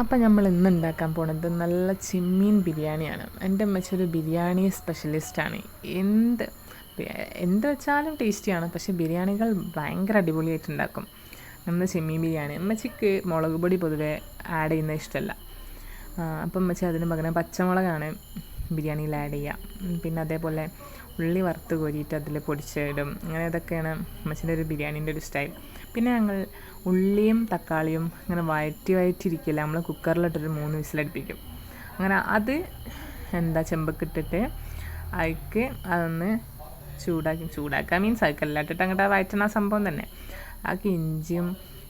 അപ്പം നമ്മൾ ഇന്ന് ഉണ്ടാക്കാൻ പോണത് നല്ല ചിമ്മീൻ ബിരിയാണിയാണ്. എന്റെ അമ്മച്ച ഒരു ബിരിയാണി സ്പെഷ്യലിസ്റ്റാണ്. എന്ത് എന്ത് വെച്ചാലും ടേസ്റ്റിയാണ് പക്ഷേ ബിരിയാണികൾ ഭയങ്കര അടിപൊളിയായിട്ട് ഉണ്ടാക്കും. നമ്മൾ ചെമ്മീൻ ബിരിയാണി. അമ്മച്ചിക്ക് മുളക് പൊടി പൊതുവെ ആഡ് ചെയ്യുന്നത് ഇഷ്ടമല്ല. അപ്പം അമ്മച്ചി അതിന് പകരം പച്ചമുളകാണ് ബിരിയാണിയിൽ ആഡ് ചെയ്യുക. പിന്നെ അതേപോലെ ഉള്ളി വറുത്ത് കോരിയിട്ട് അതിൽ പൊടിച്ചിടും. അങ്ങനെ ഇതൊക്കെയാണ് അമ്മച്ചിന്റെ ഒരു ബിരിയാണീന്റെ ഒരു സ്റ്റൈൽ പിന്നെ ഞങ്ങൾ ഉള്ളിയും തക്കാളിയും ഇങ്ങനെ വയറ്റി വയറ്റിയിരിക്കില്ല നമ്മൾ കുക്കറിലിട്ടൊരു മൂന്ന് വിസിലടുപ്പിക്കും. അങ്ങനെ അത് എന്താ ചെമ്പക്കിട്ടിട്ട് അതിക്ക് അതൊന്ന് ചൂടാക്കി ചൂടാക്കുക. മീൻസ് അതിക്കെല്ലാം ഇട്ടിട്ട് അങ്ങോട്ട് വയറ്റണ സംഭവം തന്നെ. ആക്കി ഇഞ്ചിയും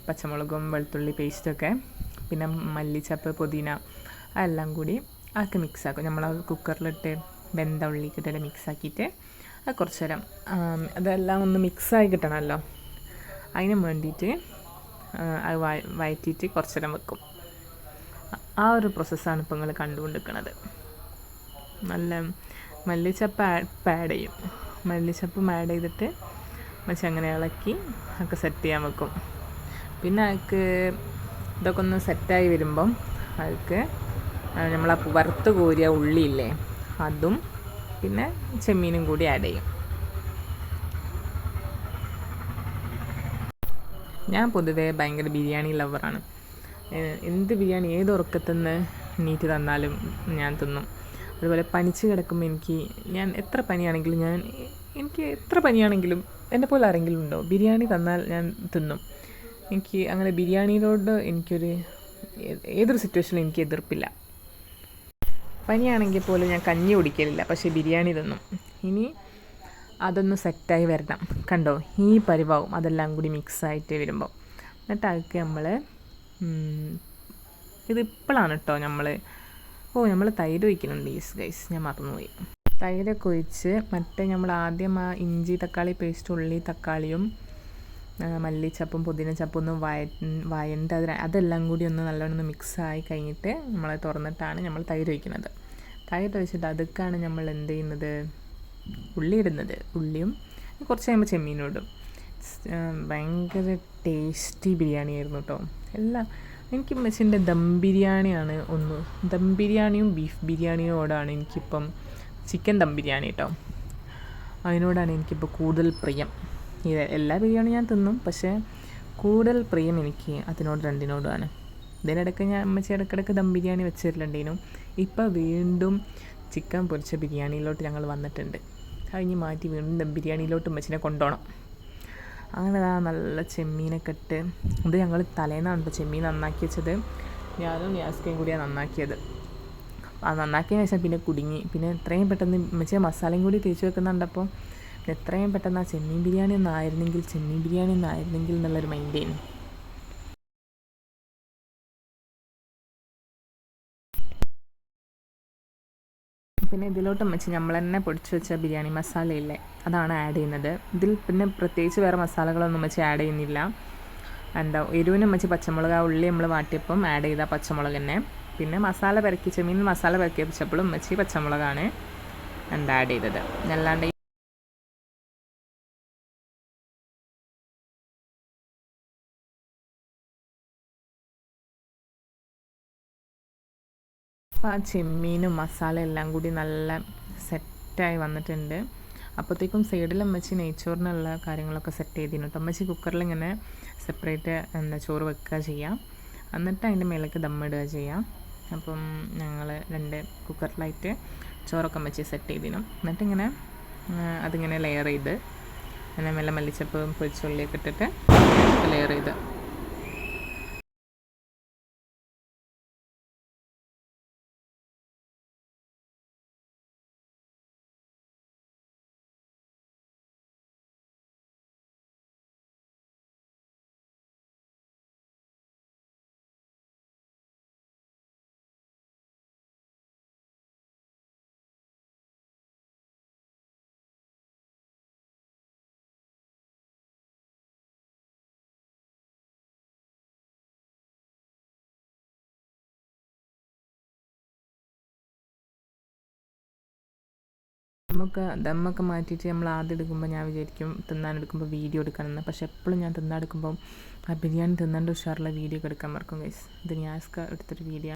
പച്ചമുളകും വെളുത്തുള്ളി പേസ്റ്റൊക്കെ പിന്നെ മല്ലിച്ചപ്പ് പുതിന അതെല്ലാം കൂടി ആക്കി മിക്സാക്കും നമ്മൾ കുക്കറിലിട്ട് വെന്ത ഉള്ളിക്കിട്ടിട്ട് മിക്സാക്കിയിട്ട് അത് കുറച്ച് നേരം അതെല്ലാം ഒന്ന് മിക്സായി കിട്ടണമല്ലോ. അതിന് വേണ്ടിയിട്ട് അത് വയറ്റിയിട്ട് കുറച്ച് നേരം വെക്കും. ആ ഒരു പ്രോസസ്സാണ് ഇപ്പോൾ നിങ്ങൾ കണ്ടുകൊണ്ടിരിക്കുന്നത് നല്ല മല്ലിച്ചപ്പ് ആഡ് ചെയ്യും. മല്ലിച്ചപ്പും ആഡ് ചെയ്തിട്ട് മച്ച അങ്ങനെ ഇളക്കി ഒക്കെ സെറ്റ് ചെയ്യാൻ വെക്കും. പിന്നെ അതൊക്കെ ഇതൊക്കെ ഒന്ന് സെറ്റായി വരുമ്പം അതൊക്കെ നമ്മൾ ആ വറുത്ത് കോരിയ ഉള്ളിയില്ലേ അതും പിന്നെ ചെമ്മീനും കൂടി ആഡ് ചെയ്യും. ഞാൻ പൊതുവേ ഭയങ്കര ബിരിയാണി ലവറാണ്. എന്ത് ബിരിയാണി ഏത് ഉറക്കത്തുനിന്ന് നീറ്റ് തന്നാലും ഞാൻ തിന്നും. അതുപോലെ പനിച്ച് കിടക്കുമ്പോൾ എനിക്ക് ഞാൻ എത്ര പനിയാണെങ്കിലും ഞാൻ എനിക്ക് എത്ര പനിയാണെങ്കിലും എന്നെ പോലെ ആരെങ്കിലും ഉണ്ടോ? ബിരിയാണി തന്നാൽ ഞാൻ തിന്നും. എനിക്ക് അങ്ങനെ ബിരിയാണിയിലോട് എനിക്കൊരു ഏതൊരു സിറ്റുവേഷനിലും എനിക്ക് എതിർപ്പില്ല. പനിയാണെങ്കിൽ പോലും ഞാൻ കഞ്ഞി കുടിക്കലില്ല പക്ഷേ ബിരിയാണി തിന്നും. ഇനി അതൊന്ന് സെറ്റായി വരണം. കണ്ടോ? ഈ പരിവാവും അതെല്ലാം കൂടി മിക്സായിട്ട് വരുമ്പോൾ എന്നിട്ട് അതൊക്കെ നമ്മൾ ഇത് ഇപ്പോഴാണ് കേട്ടോ നമ്മൾ ഓ നമ്മൾ തൈര് ഒഴിക്കുന്നുണ്ട് ഈസ് ഗൈസ് ഞാൻ മറന്നുപോയി. തൈരൊക്കെ ഒഴിച്ച് മറ്റേ നമ്മൾ ആദ്യം ആ ഇഞ്ചി തക്കാളി പേസ്റ്റ് ഉള്ളി തക്കാളിയും മല്ലിച്ചപ്പും പുതിനച്ചപ്പും ഒന്ന് വയ വയന്റെ അതിന് അതെല്ലാം കൂടി ഒന്ന് നല്ലോണം ഒന്ന് മിക്സായി കഴിഞ്ഞിട്ട് നമ്മൾ തുറന്നിട്ടാണ് നമ്മൾ തൈര് ഒഴിക്കുന്നത്. തൈര് ഒഴിച്ചിട്ട് അതൊക്കെയാണ് നമ്മൾ എന്ത് ചെയ്യുന്നത്? ഉള്ളി ഇടുന്നത് ഉള്ളിയും കുറച്ച് കഴിയുമ്പോൾ ചെമ്മീനും ഇടും. ഭയങ്കര ടേസ്റ്റി ബിരിയാണി ആയിരുന്നു കേട്ടോ എല്ലാം എനിക്ക് മെച്ചിന്റെ ദം ബിരിയാണിയാണ് ഒന്ന് ദം ബിരിയാണിയും ബീഫ് ബിരിയാണിയോടാണ് എനിക്കിപ്പം ചിക്കൻ ദം ബിരിയാണി കേട്ടോ അതിനോടാണ് എനിക്കിപ്പോൾ കൂടുതൽ പ്രിയം. ഇത് എല്ലാ ബിരിയാണിയും ഞാൻ തിന്നും പക്ഷേ കൂടുതൽ പ്രിയം എനിക്ക് അതിനോട് രണ്ടിനോടുമാണ് ഇതിനിടയ്ക്ക് ഞാൻ അമ്മച്ചി ഇടയ്ക്കിടയ്ക്ക് ദം ബിരിയാണി വെച്ചിട്ടുണ്ടെങ്കിലും ഇപ്പം വീണ്ടും ചിക്കൻ പൊരിച്ച ബിരിയാണിയിലോട്ട് ഞങ്ങൾ വന്നിട്ടുണ്ട്. കഴിഞ്ഞ് മാറ്റി വീണ്ടും ബിരിയാണിയിലോട്ട് അമ്മച്ചിനെ കൊണ്ടുപോകണം അങ്ങനെ ആ നല്ല ചെമ്മീനൊക്കെ ഇട്ട് ഇത് ഞങ്ങൾ തലേന്നാണ് കേട്ടോ ചെമ്മീൻ നന്നാക്കി വെച്ചത്. ഞാനും യാസ്കയും കൂടിയാണ് നന്നാക്കിയത്. ആ നന്നാക്കിയതിന് ശേഷം പിന്നെ കുടുങ്ങി. പിന്നെ എത്രയും പെട്ടെന്ന് മെച്ച മസാലയും കൂടി തേച്ച് വെക്കുന്നുണ്ടപ്പോൾ എത്രയും പെട്ടെന്ന് ആ ചെമ്മീൻ ബിരിയാണി ഒന്നായിരുന്നെങ്കിൽ ചെമ്മീൻ ബിരിയാണി ഒന്നായിരുന്നെങ്കിൽ എന്നുള്ളൊരു മൈൻഡേന് പിന്നെ ഇതിലോട്ട് വെച്ച് നമ്മൾ തന്നെ പൊടിച്ച് വെച്ച ബിരിയാണി മസാലയില്ലേ അതാണ് ആഡ് ചെയ്യുന്നത്. ഇതിൽ പിന്നെ പ്രത്യേകിച്ച് വേറെ മസാലകളൊന്നും വെച്ച് ആഡ് ചെയ്യുന്നില്ല. എന്താ എരിവിനും വെച്ച് പച്ചമുളക് ആ ഉള്ളി നമ്മൾ വാട്ടിയപ്പം ആഡ് ചെയ്ത പച്ചമുളക് തന്നെ. പിന്നെ മസാല പെരക്കി ചെമ്മീൻ മസാല പെരക്കി വെച്ചപ്പോഴും വെച്ച് പച്ചമുളകാണ് എന്താ ആഡ് ചെയ്തത്. അല്ലാണ്ട് അപ്പോൾ ആ ചെമ്മീനും മസാല എല്ലാം കൂടി നല്ല സെറ്റായി വന്നിട്ടുണ്ട്. അപ്പോഴത്തേക്കും സൈഡിൽ അമ്മച്ചി നെയ്ച്ചോറിനുള്ള കാര്യങ്ങളൊക്കെ സെറ്റ് ചെയ്തിരുന്നു കേട്ടോ അമ്മച്ചി കുക്കറിൽ ഇങ്ങനെ സെപ്പറേറ്റ് എന്താ ചോറ് വെക്കുക ചെയ്യാം. എന്നിട്ട് അതിന്റെ മേലേക്ക് ദമ്മിടുക ചെയ്യാം. അപ്പം ഞങ്ങൾ രണ്ട് കുക്കറിലായിട്ട് ചോറൊക്കെ അമ്മച്ചി സെറ്റ് ചെയ്തിരുന്നു. എന്നിട്ടിങ്ങനെ അതിങ്ങനെ ലെയർ ചെയ്ത് അങ്ങനെ മെല്ലെ മല്ലിച്ചപ്പും പൊരിച്ചുള്ളിയൊക്കെ ഇട്ടിട്ട് ലെയർ ചെയ്ത്. നമുക്ക് ദമ്മൊക്കെ മാറ്റിയിട്ട് നമ്മൾ ആദ്യം എടുക്കുമ്പോൾ ഞാൻ വിചാരിക്കും തിന്നാൻ എടുക്കുമ്പോൾ വീഡിയോ എടുക്കണമെന്ന് പക്ഷെ എപ്പോഴും ഞാൻ തിന്നാൻ എടുക്കുമ്പോൾ ആ ബിരിയാണി തിന്നേണ്ട ഉഷാറുള്ള വീഡിയോ ഒക്കെ എടുക്കാൻ മറക്കും ഗൈസ് ഇത് ഞാൻ എടുത്തൊരു വീഡിയോ